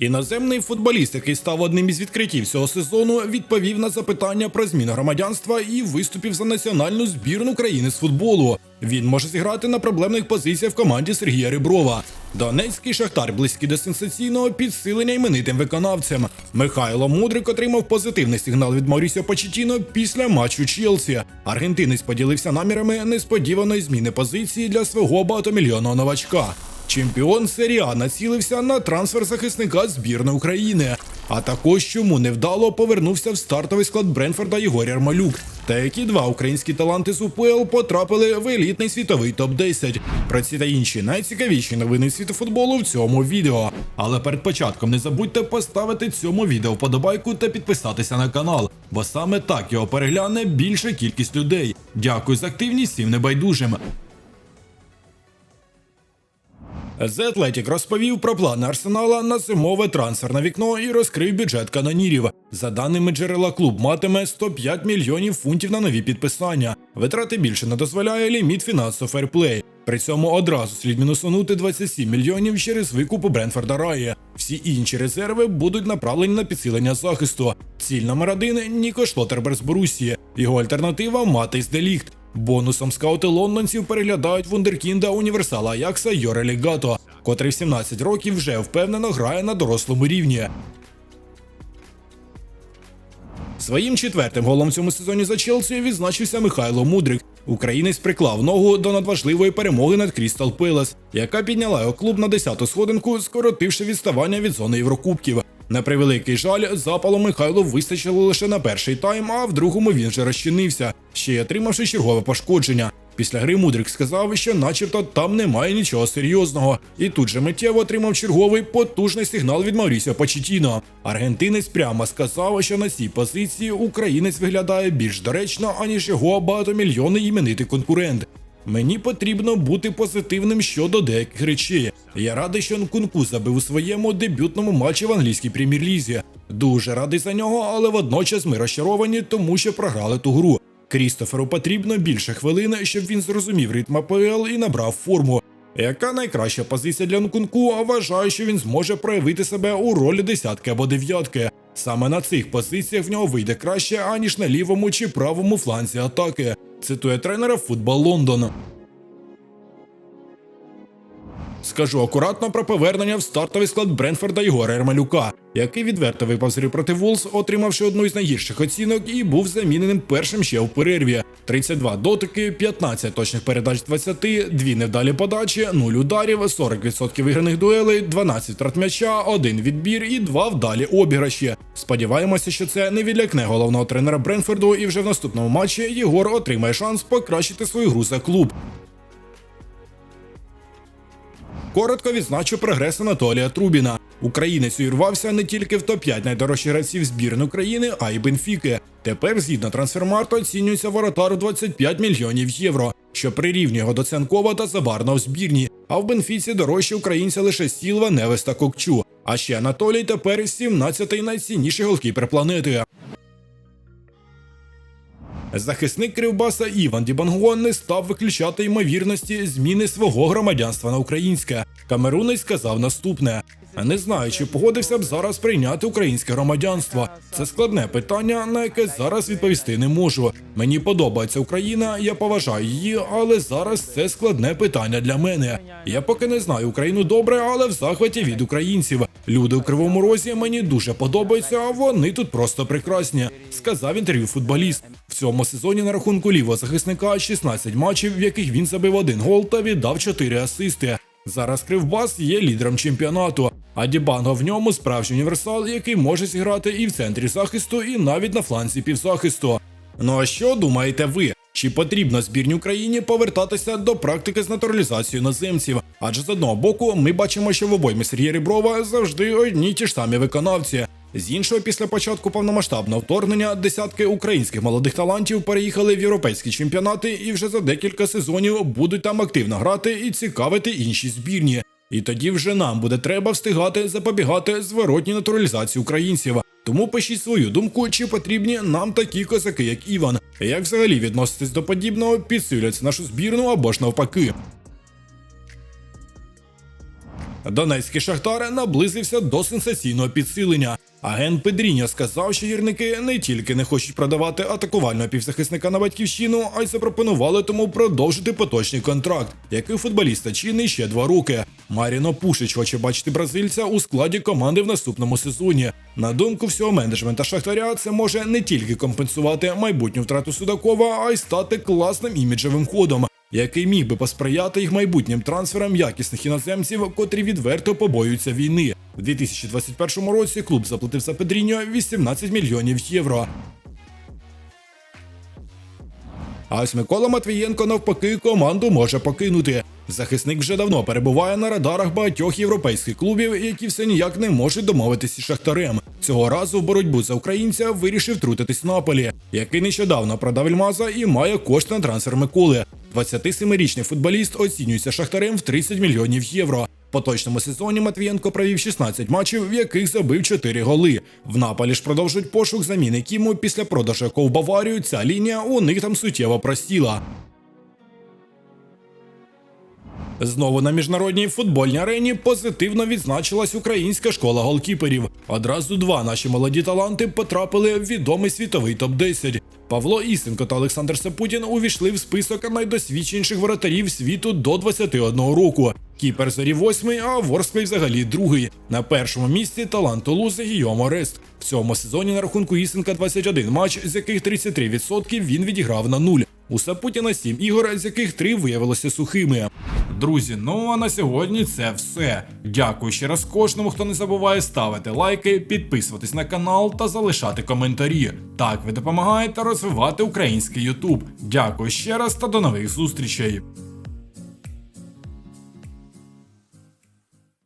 Іноземний футболіст, який став одним із відкриттів цього сезону, відповів на запитання про зміну громадянства і виступив за національну збірну країни з футболу. Він може зіграти на проблемних позиціях в команді Сергія Риброва. Донецький шахтар близький до сенсаційного підсилення іменитим виконавцем. Михайло Мудрик отримав позитивний сигнал від Маурісіо Почетіно після матчу Челсі. Аргентинець поділився намірами несподіваної зміни позиції для свого багатомільйонного новачка. Чемпіон серії націлився на трансфер захисника збірної України. А також чому невдало повернувся в стартовий склад Бренфорда Єгор Ярмалюк. Та які два українські таланти з УПЛ потрапили в елітний світовий топ-10. Про ці та інші найцікавіші новини світу футболу в цьому відео. Але перед початком не забудьте поставити цьому відео вподобайку та підписатися на канал, бо саме так його перегляне більша кількість людей. Дякую за активність всім небайдужим. The Athletic розповів про плани Арсенала на зимове трансферне вікно і розкрив бюджет канонірів. За даними джерела, клуб матиме 105 мільйонів фунтів на нові підписання. Витрати більше не дозволяє ліміт фінансового ферплей. При цьому одразу слід мінусунути 27 мільйонів через викупу Бренфорда Раї. Всі інші резерви будуть направлені на підсилення захисту. Ціль номер один Ніко Шлотерберг з Борусії. Його альтернатива Матейс Деліхт. Бонусом скаути лондонців переглядають вундеркінда універсала Аякса Йоре Легато, котрий в 17 років вже впевнено грає на дорослому рівні. Своїм четвертим голом в цьому сезоні за Челсі відзначився Михайло Мудрик. Українець приклав ногу до надважливої перемоги над Крістал Пелес, яка підняла його клуб на 10-ту сходинку, скоротивши відставання від зони Єврокубків. На превеликий жаль, запалу Михайлу вистачило лише на перший тайм, а в другому він вже розчинився, ще й отримавши чергове пошкодження. Після гри Мудрик сказав, що начебто там немає нічого серйозного, і тут же миттєво отримав черговий потужний сигнал від Маурісіо Почетіно. Аргентинець прямо сказав, що на цій позиції українець виглядає більш доречно, аніж його багатомільйонний іменитий конкурент. Мені потрібно бути позитивним щодо деяких речей. Я радий, що Нкунку забив у своєму дебютному матчі в англійській прем'єр-лізі. Дуже радий за нього, але водночас ми розчаровані, тому що програли ту гру. Крістоферу потрібно більше хвилин, щоб він зрозумів ритм АПЛ і набрав форму. Яка найкраща позиція для Нкунку, а вважаю, що він зможе проявити себе у ролі десятки або дев'ятки. Саме на цих позиціях в нього вийде краще, аніж на лівому чи правому фланзі атаки. Цитує тренера Футбол Лондон. Скажу акуратно про повернення в стартовий склад Бренфорда Єгора Ермалюка, який відверто випав з проти Вулс, отримавши одну із найгірших оцінок і був заміненим першим ще в перерві. 32 дотики, 15 точних передач з 20, 2 невдалі подачі, 0 ударів, 40% виграних дуелей, 12 втрат м'яча, 1 відбір і 2 вдалі обіграші. Сподіваємося, що це не відлякне головного тренера Бренфорду, і вже в наступному матчі Єгор отримає шанс покращити свою гру за клуб. Коротко відзначу прогрес Анатолія Трубіна. Українець увірвався не тільки в топ-5 найдорожчих гравців збірної України, а й Бенфіки. Тепер, згідно трансфермарту, оцінюється воротар у 25 мільйонів євро, що прирівнює його до Ценкова та Забарна в збірні. А в Бенфіці дорожче українця лише Сілва, Невес та Кокчу. А ще Анатолій тепер 17-й найцінніший голкіпер планети. Захисник Кривбаса Іван Дібанго не став виключати ймовірності зміни свого громадянства на українське. Камерунець сказав наступне: не знаю, чи погодився б зараз прийняти українське громадянство. Це складне питання, на яке зараз відповісти не можу. Мені подобається Україна, я поважаю її, але зараз це складне питання для мене. Я поки не знаю Україну добре, але в захваті від українців. Люди у кривому розі мені дуже подобаються, а вони тут просто прекрасні. Сказав інтерв'ю футболіст. В цьому сезоні на рахунку лівого захисника 16 матчів, в яких він забив один гол та віддав 4 асисти. Зараз Кривбас є лідером чемпіонату, а Дібанго в ньому справжній універсал, який може зіграти і в центрі захисту, і навіть на фланзі півзахисту. Ну а що думаєте ви? Чи потрібно збірній Україні повертатися до практики з натуралізацією іноземців? Адже з одного боку ми бачимо, що в обоймі Сергія Ріброва завжди одні ті ж самі виконавці. З іншого, після початку повномасштабного вторгнення десятки українських молодих талантів переїхали в європейські чемпіонати і вже за декілька сезонів будуть там активно грати і цікавити інші збірні. І тоді вже нам буде треба встигати запобігати зворотній натуралізації українців. Тому пишіть свою думку, чи потрібні нам такі козаки, як Іван. Як взагалі відноситись до подібного, підсилюється нашу збірну або ж навпаки. Донецький шахтар наблизився до сенсаційного підсилення. Агент Педріньо сказав, що гірники не тільки не хочуть продавати атакувального півзахисника на батьківщину, а й запропонували тому продовжити поточний контракт, який футболіста чинний ще два роки. Маріно Пушич хоче бачити бразильця у складі команди в наступному сезоні. На думку всього менеджмента Шахтаря, це може не тільки компенсувати майбутню втрату Судакова, а й стати класним іміджевим ходом, який міг би посприяти їх майбутнім трансферам якісних іноземців, котрі відверто побоюються війни. У 2021 році клуб заплатив за Педріньо 18 мільйонів євро. А ось Микола Матвієнко навпаки команду може покинути. Захисник вже давно перебуває на радарах багатьох європейських клубів, які все ніяк не можуть домовитися із шахтарем. Цього разу в боротьбу за українця вирішив втрутитись Наполі, який нещодавно продав Ельмаза і має кошти на трансфер Миколи. 27-річний футболіст оцінюється шахтарем в 30 мільйонів євро. Поточному сезоні Матвієнко провів 16 матчів, в яких забив 4 голи. В Наполі ж продовжують пошук заміни Кіму після продажу якого в Баварію. Ця лінія у них там суттєво просіла. Знову на міжнародній футбольній арені позитивно відзначилась українська школа голкіперів. Одразу два наші молоді таланти потрапили в відомий світовий топ-10. Павло Ісенко та Олександр Сапутін увійшли в список найдосвідченіших воротарів світу до 21 року. Кіпер зорі восьмий, а Ворсклей взагалі другий. На першому місці талант Тулузи Гійом Орест. В цьому сезоні на рахунку Ісенка 21 матч, з яких 33% він відіграв на нуль. У Сапутіна сім ігор, з яких три виявилися сухими. Друзі, ну а на сьогодні це все. Дякую ще раз кожному, хто не забуває ставити лайки, підписуватись на канал та залишати коментарі. Так ви допомагаєте розвивати український Ютуб. Дякую ще раз та до нових зустрічей.